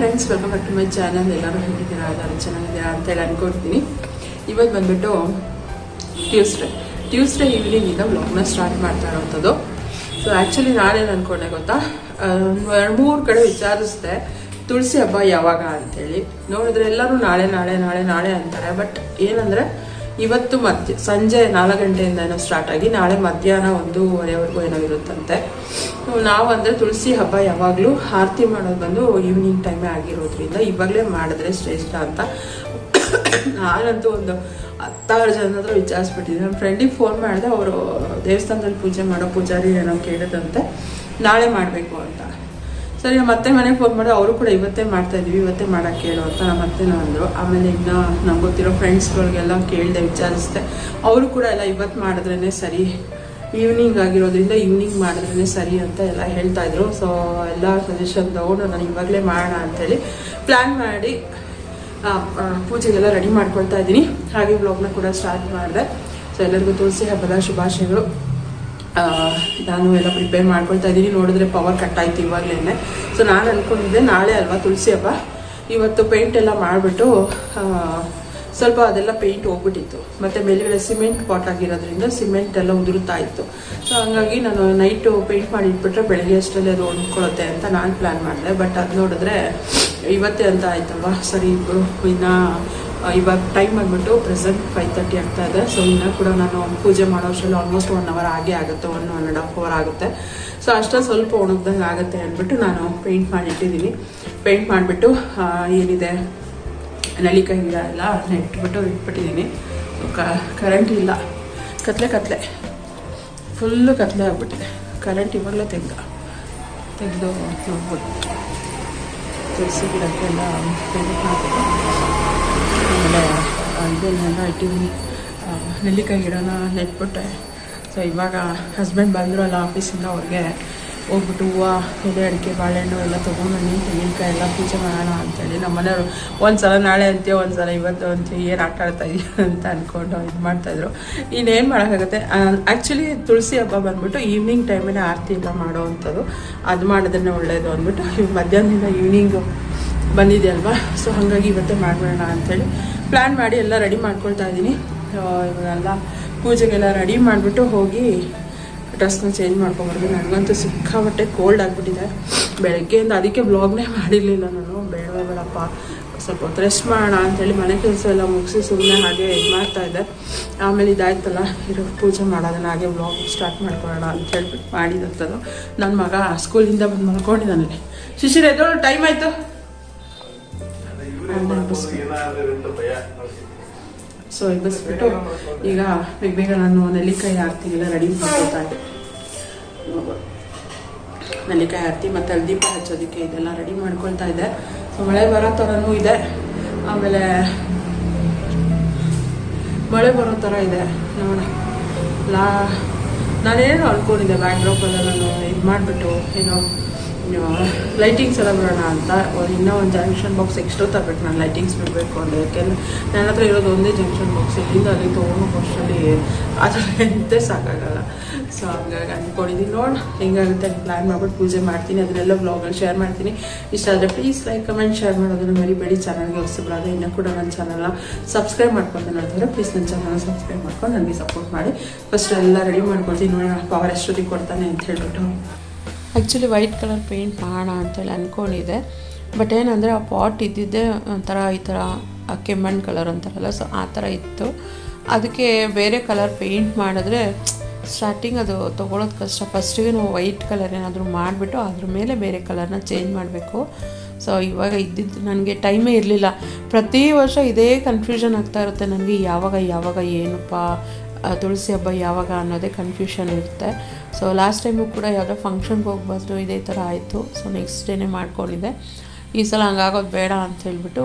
Friends welcome back to my channel ಎಲ್ಲರೂ ಹೇಗಿದ್ದೀರಾ? ಎಲ್ಲರೂ ಚೆನ್ನಾಗಿದ್ದೀರಾ ಅಂತೇಳಿ ಅನ್ಕೊಡ್ತೀನಿ ಇವತ್ತು ಬಂದ್ಬಿಟ್ಟು ಟ್ಯೂಸ್ಡೇ ಟ್ಯೂಸ್ಡೇ ಈವ್ನಿಂಗಿಂದ ವ್ಲಾಗ್ನ ಸ್ಟಾರ್ಟ್ ಮಾಡ್ತಾ ಇರೋವಂಥದ್ದು ಸೊ ಆ್ಯಕ್ಚುಲಿ ನಾನೇನು ಅಂದ್ಕೊಂಡೆ ಗೊತ್ತಾ? ಎರಡು ಮೂರು ಕಡೆ ವಿಚಾರಿಸಿದೆ, ತುಳಸಿ ಹಬ್ಬ ಯಾವಾಗ ಅಂತೇಳಿ. ನೋಡಿದ್ರೆ ಎಲ್ಲರೂ ನಾಳೆ ನಾಳೆ ನಾಳೆ ನಾಳೆ ಅಂತಾರೆ. ಬಟ್ ಏನಂದರೆ ಇವತ್ತು ಮಧ್ಯ, ಸಂಜೆ ನಾಲ್ಕು ಗಂಟೆಯಿಂದ ಏನೋ ಸ್ಟಾರ್ಟ್ ಆಗಿ ನಾಳೆ ಮಧ್ಯಾಹ್ನ ಒಂದೂವರೆವರೆಗೂ ಏನೋ ಇರುತ್ತಂತೆ. ನಾವು ಅಂದರೆ ತುಳಸಿ ಹಬ್ಬ ಯಾವಾಗಲೂ ಆರತಿ ಮಾಡೋದು ಬಂದು ಈವ್ನಿಂಗ್ ಟೈಮೇ ಆಗಿರೋದ್ರಿಂದ ಇವಾಗಲೇ ಮಾಡಿದ್ರೆ ಶ್ರೇಷ್ಠ ಅಂತ. ನಾನಂತೂ ಒಂದು ಹತ್ತಾರು ಜನ ಹತ್ರ ವಿಚಾರಿಸ್ಬಿಟ್ಟಿದ್ದೆ ನನ್ನ ಫ್ರೆಂಡಿಗೆ ಫೋನ್ ಮಾಡಿದೆ, ಅವರು ದೇವಸ್ಥಾನದಲ್ಲಿ ಪೂಜೆ ಮಾಡೋ ಪೂಜಾರಿ ಏನೋ ಕೇಳಿದಂತೆ, ನಾಳೆ ಮಾಡಬೇಕು ಅಂತ. ಸರಿ ಮತ್ತೆ ಮನೆಗೆ ಫೋನ್ ಮಾಡಿ ಅವರು ಕೂಡ ಇವತ್ತೇ ಮಾಡ್ತಾ ಇದೀವಿ, ಇವತ್ತೇ ಮಾಡಕ್ಕೆ ಹೇಳು ಅಂತ ನಮ್ಮ ಅತ್ತೆನ ಅಂದರು ಆಮೇಲೆ ಇನ್ನು ನಮ್ಗೆ ಗೊತ್ತಿರೋ ಫ್ರೆಂಡ್ಸ್ಗಳಿಗೆಲ್ಲ ಕೇಳಿದೆ, ವಿಚಾರಿಸಿದೆ. ಅವರು ಕೂಡ ಎಲ್ಲ ಇವತ್ತು ಮಾಡಿದ್ರೇ ಸರಿ ಈವ್ನಿಂಗ್ ಆಗಿರೋದ್ರಿಂದ ಈವ್ನಿಂಗ್ ಮಾಡಿದ್ರೇ ಸರಿ ಅಂತ ಎಲ್ಲ ಹೇಳ್ತಾ ಇದ್ರು. ಸೊ ಎಲ್ಲ ಸಜೆಷನ್ ತಗೊಂಡು ನಾನು ಇವಾಗಲೇ ಮಾಡೋಣ ಅಂತೇಳಿ ಪ್ಲ್ಯಾನ್ ಮಾಡಿ ಪೂಜೆಗೆಲ್ಲ ರೆಡಿ ಮಾಡ್ಕೊಳ್ತಾ ಇದ್ದೀನಿ. ಹಾಗೆ ಬ್ಲಾಗ್ನ ಕೂಡ ಸ್ಟಾರ್ಟ್ ಮಾಡಿದೆ. ಸೊ ಎಲ್ಲರಿಗೂ ತುಳಸಿ ಹಬ್ಬದ ಶುಭಾಶಯಗಳು. ನಾನು ಎಲ್ಲ ಪ್ರಿಪೇರ್ ಮಾಡ್ಕೊಳ್ತಾ ಇದ್ದೀನಿ. ನೋಡಿದ್ರೆ ಪವರ್ ಕಟ್ ಆಯ್ತು ಇವಾಗಲೇ ಸೊ ನಾನು ಅಂದ್ಕೊಂಡಿದ್ದೆ ನಾಳೆ ಅಲ್ವಾ ತುಳಸಿ ಹಬ್ಬ? ಇವತ್ತು ಪೇಂಟ್ ಎಲ್ಲ ಮಾಡಿಬಿಟ್ಟು ಸ್ವಲ್ಪ ಅದೆಲ್ಲ ಪೇಂಟ್ ಹೋಗ್ಬಿಟ್ಟಿತ್ತು. ಮತ್ತು ಮೇಲುಗಡೆ ಸಿಮೆಂಟ್ ಪಾಟ್ ಆಗಿರೋದ್ರಿಂದ ಸಿಮೆಂಟ್ ಎಲ್ಲ ಉದುರುತ್ತಾ ಇತ್ತು. ಸೊ ಹಂಗಾಗಿ ನಾನು ನೈಟು ಪೇಂಟ್ ಮಾಡಿ ಇಟ್ಬಿಟ್ರೆ ಬೆಳಗ್ಗೆ ಅಷ್ಟರಲ್ಲಿ ಅದು ಒಣಕೊಳುತ್ತೆ ಅಂತ ನಾನು ಪ್ಲ್ಯಾನ್ ಮಾಡಿದೆ. ಬಟ್ ಅದು ನೋಡಿದ್ರೆ, ಇವತ್ತೇ ಅಂತ ಆಯ್ತಲ್ವಾ? ಸರಿ ಇಬ್ಬರು ಇನ್ನು ಇವಾಗ ಟೈಮ್ ಬಂದ್ಬಿಟ್ಟು ಪ್ರೆಸೆಂಟ್ ಫೈವ್ ತರ್ಟಿ ಆಗ್ತಾ ಇದೆ. ಸೊ ಇನ್ನೂ ಕೂಡ ನಾನು ಪೂಜೆ ಮಾಡೋ ಅಷ್ಟರಲ್ಲಿ ಆಲ್ಮೋಸ್ಟ್ ಒನ್ ಅವರ್ ಆಗೇ ಆಗುತ್ತೆ one one and half hour ಆಗುತ್ತೆ. ಸೊ ಅಷ್ಟೇ ಸ್ವಲ್ಪ ಒಣಗ್ದಂಗೆ ಆಗುತ್ತೆ ಅಂದ್ಬಿಟ್ಟು ನಾನು ಪೇಂಟ್ ಮಾಡಿಟ್ಟಿದ್ದೀನಿ ಪೇಂಟ್ ಮಾಡಿಬಿಟ್ಟು ಏನಿದೆ ನಲಿಕಾಯಿ ಗಿಡ ಎಲ್ಲ ಇಟ್ಬಿಟ್ಟು ಇಟ್ಬಿಟ್ಟಿದ್ದೀನಿ. ಕರೆಂಟ್ ಇಲ್ಲ. ಕತ್ಲೆ ಕತ್ಲೆ. ಫುಲ್ಲು ಕತ್ಲೆ ಆಗ್ಬಿಟ್ಟಿದೆ. ಕರೆಂಟ್ ಇವಾಗಲೇ ತೆಗ್ದ. ತೆಗೆದು ನೋಡ್ಬೋದು. ತುಳಸಿ ಗಿಡಕ್ಕೆಲ್ಲ ಪೇಂಟ್ ಮಾಡಿಬಿಟ್ಟು. ಆಮೇಲೆ ಇದನ್ನೆಲ್ಲ ಇಟ್ಟಿದ್ದೀನಿ ನೆಲ್ಲಿಕಾಯಿ ಗಿಡನ ನೆಟ್ಬಿಟ್ಟೆ. ಸೊ ಇವಾಗ ಹಸ್ಬೆಂಡ್ ಅಲ್ಲ ಆಫೀಸಿಂದ ಅವ್ರಿಗೆ ಹೋಗ್ಬಿಟ್ಟು ಹೂವು, ಎಲೆ, ಅಡಿಕೆ, ಬಾಳೆಹಣ್ಣು ಎಲ್ಲ ತೊಗೊಂಡ್ಬನ್ನಿ ತೆಂಗಿನಕಾಯಿ ಎಲ್ಲ ಪೂಜೆ ಮಾಡೋಣ ಅಂತೇಳಿ. ನಮ್ಮ ಮನೆಯವರು ಒಂದು ಸಲ ನಾಳೆ ಅಂತೀಯ ಒಂದು ಸಲ ಇವತ್ತು ಅಂತೀವಿ ಏನು ಆಟ ಆಡ್ತಾ ಅಂತ ಅಂದ್ಕೊಂಡು ಇದು ಮಾಡ್ತಾಯಿದ್ರು ಇನ್ನೇನು ಮಾಡೋಕ್ಕಾಗುತ್ತೆ? ಆ್ಯಕ್ಚುಲಿ ತುಳಸಿ ಹಬ್ಬ ಬಂದ್ಬಿಟ್ಟು ಈವ್ನಿಂಗ್ ಟೈಮಲ್ಲಿ ಆರತಿ ಎಲ್ಲ ಮಾಡೋ ಅಂಥದ್ದು. ಅದು ಮಾಡೋದನ್ನೇ ಒಳ್ಳೆಯದು ಅಂದ್ಬಿಟ್ಟು ಮಧ್ಯಾಹ್ನದಿಂದ ಈವ್ನಿಂಗು ಬಂದಿದೆ ಅಲ್ವಾ? ಸೊ ಹಾಗಾಗಿ ಇವತ್ತೇ ಮಾಡಬೇಡ ಅಂಥೇಳಿ ಪ್ಲ್ಯಾನ್ ಮಾಡಿ ಎಲ್ಲ ರೆಡಿ ಮಾಡ್ಕೊಳ್ತಾ ಇದ್ದೀನಿ. ಇವಾಗೆಲ್ಲ ಪೂಜೆಗೆಲ್ಲ ರೆಡಿ ಮಾಡಿಬಿಟ್ಟು ಹೋಗಿ ಡ್ರೆಸ್ನ ಚೇಂಜ್ ಮಾಡ್ಕೊಂಬರ್ದು. ನನಗಂತೂ ಸಿಕ್ಕಾಪಟ್ಟೆ ಕೋಲ್ಡ್ ಆಗಿಬಿಟ್ಟಿದೆ. ಬೆಳಗ್ಗೆಯಿಂದ ಅದಕ್ಕೆ ಬ್ಲಾಗ್ನೇ ಮಾಡಿರಲಿಲ್ಲ ನಾನು. ಬೇಡ ಬೇಡಪ್ಪ. ಸ್ವಲ್ಪ ಹೊತ್ತು ರೆಸ್ಟ್ ಮಾಡೋಣ ಅಂಥೇಳಿ ಮನೆ ಕೆಲಸ ಎಲ್ಲ ಮುಗಿಸಿ ಸುಮ್ಮನೆ ಹಾಗೆ ಇದು ಮಾಡ್ತಾ ಇದ್ದೆ. ಆಮೇಲೆ ಇದಾಯ್ತಲ್ಲ, ಇರೋ, ಪೂಜೆ ಮಾಡೋದನ್ನ ಹಾಗೆ ಬ್ಲಾಗ್ ಸ್ಟಾರ್ಟ್ ಮಾಡ್ಕೊಳ್ಳೋಣ ಅಂತ ಹೇಳ್ಬಿಟ್ಟು ಮಾಡಿದಂಥದ್ದು ನನ್ನ ಮಗ ಸ್ಕೂಲಿಂದ ಬಂದು ಮಲ್ಕೊಂಡಿದ್ದಾನೆ ಶಿಶಿರ, ಎದ್ದೋಳು ಟೈಮ್ ಆಯಿತು. ಸೊ ಎಬ್ಬಿಸ್ಬಿಟ್ಟು ಈಗ ಬೇಗ ಬೇಗ ನಾನು ನೆಲ್ಲಿಕಾಯಿ ಆರ್ತಿಗೆಲ್ಲ ರೆಡಿ ಮಾಡ್ಕೊತಾ. ನೆಲ್ಲಿಕಾಯಿ ಆರತಿ ಮತ್ತು ಅಲ್ಲಿ ದೀಪ ಹಚ್ಚೋದಕ್ಕೆ ಇದೆಲ್ಲ ರೆಡಿ ಮಾಡ್ಕೊಳ್ತಾ ಇದ್ದೆ. ಸೊ ಮಳೆ ಬರೋ ಥರನೂ ಇದೆ. ಆಮೇಲೆ ಮಳೆ ಬರೋ ಥರ ಇದೆ. ನೋಡೋಣ. ಲಾ ನಾನೇನು ಅನ್ಕೊಂಡಿದ್ದೆ ಬ್ಯಾಕ್ಡ್ರಾಪೆಲ್ಲ ನಾನು ಇದು ಮಾಡಿಬಿಟ್ಟು ಏನೋ ಲೈಟಿಂಗ್ಸ್ ಎಲ್ಲ ಬಿಡೋಣ ಅಂತ. ಇನ್ನೂ ಒಂದು ಜಂಕ್ಷನ್ ಬಾಕ್ಸ್ ಎಕ್ಸ್ಟ್ರಾ ತರಬೇಕು. ನಾನು ಲೈಟಿಂಗ್ಸ್ ಬಿಡಬೇಕು ಅಂದರೆ ಯಾಕೆಂದರೆ ನನ್ನ ಹತ್ರ ಇರೋದು ಒಂದೇ ಜಂಕ್ಷನ್ ಬಾಕ್ಸ್ ಇಲ್ಲಿಂದ ಅಲ್ಲಿ ತೊಗೊಂಡು ಅಷ್ಟರಲ್ಲಿ ಅದು ಎಂತ ಸಾಕಾಗಲ್ಲ. ಸೊ ಹಂಗಾಗಿ ಅಂದ್ಕೊಂಡಿದ್ದೀನಿ ನೋಡಿ ಹೆಂಗಾಗುತ್ತೆ ಪ್ಲ್ಯಾನ್ ಮಾಡ್ಬಿಟ್ಟು ಪೂಜೆ ಮಾಡ್ತೀನಿ. ಅದನ್ನೆಲ್ಲ ಬ್ಲಾಗಲ್ಲಿ ಶೇರ್ ಮಾಡ್ತೀನಿ. ಇಷ್ಟ ಆದರೆ ಪ್ಲೀಸ್ ಲೈಕ್ ಕಮೆಂಟ್ ಶೇರ್ ಮಾಡೋದನ್ನು ಮರಿಬೇಡಿ. ಚಾನಲ್ಗೆ ಹೊಸಬರಾದ ಇನ್ನೂ ಕೂಡ ನನ್ನ ಚಾನಲ್ನ ಸಬ್ಸ್ಕ್ರೈಬ್ ಮಾಡ್ಕೊಂಡು ನೋಡಿದ್ರೆ ಪ್ಲೀಸ್ ನನ್ನ ಚಾನಲ್ನ ಸಬ್ಸ್ಕ್ರೈಬ್ ಮಾಡ್ಕೊಂಡು ನನಗೆ ಸಪೋರ್ಟ್ ಮಾಡಿ. ಫಸ್ಟ್ ಎಲ್ಲ ರೆಡಿ ಮಾಡ್ಕೊಳ್ತೀನಿ. ನೋಡೋಣ ಪವರ್ ಎಷ್ಟೊತ್ತಿಗೆ ಕೊಡ್ತಾನೆ ಅಂತ ಹೇಳ್ಬಿಟ್ಟು. ಆ್ಯಕ್ಚುಲಿ ವೈಟ್ ಕಲರ್ ಪೇಂಟ್ ಮಾಡೋಣ ಅಂತೇಳಿ ಅಂದ್ಕೊಂಡಿದ್ದೆ ಬಟ್ ಏನಂದರೆ, ಆ ಪಾಟ್ ಇದ್ದಿದ್ದೇ ಒಂಥರ ಈ ಥರ ಕೆಮ್ಮಣ್ಣು ಕಲರ್ ಅಂತಾರಲ್ಲ ಸೊ ಆ ಥರ ಇತ್ತು. ಅದಕ್ಕೆ ಬೇರೆ ಕಲರ್ ಪೇಂಟ್ ಮಾಡಿದ್ರೆ ಸ್ಟಾರ್ಟಿಂಗ್ ಅದು ತೊಗೊಳೋದು ಕಷ್ಟ. ಫಸ್ಟಿಗೆ ನಾವು ವೈಟ್ ಕಲರ್ ಏನಾದರೂ ಮಾಡಿಬಿಟ್ಟು, ಅದ್ರ ಮೇಲೆ ಬೇರೆ ಕಲರ್ನ ಚೇಂಜ್ ಮಾಡಬೇಕು. ಸೊ ಇವಾಗ ಇದ್ದಿದ್ದು ನನಗೆ ಟೈಮೇ ಇರಲಿಲ್ಲ. ಪ್ರತಿ ವರ್ಷ ಇದೇ ಕನ್ಫ್ಯೂಷನ್ ಆಗ್ತಾ ಇರುತ್ತೆ. ನನಗೆ ಯಾವಾಗ ಯಾವಾಗ, ಏನಪ್ಪ ತುಳಸಿ ಹಬ್ಬ ಯಾವಾಗ ಅನ್ನೋದೇ ಕನ್ಫ್ಯೂಷನ್ ಇರುತ್ತೆ. ಸೊ ಲಾಸ್ಟ್ ಟೈಮು ಕೂಡ ಯಾವುದೋ ಫಂಕ್ಷನ್ಗೆ ಹೋಗ್ಬಾರ್ದು ಇದೇ ಥರ ಆಯಿತು. ಸೊ ನೆಕ್ಸ್ಟ್ ಡೇನೇ ಮಾಡ್ಕೊಂಡಿದ್ದೆ. ಈ ಸಲ ಹಂಗಾಗೋದು ಬೇಡ ಅಂತ ಹೇಳ್ಬಿಟ್ಟು,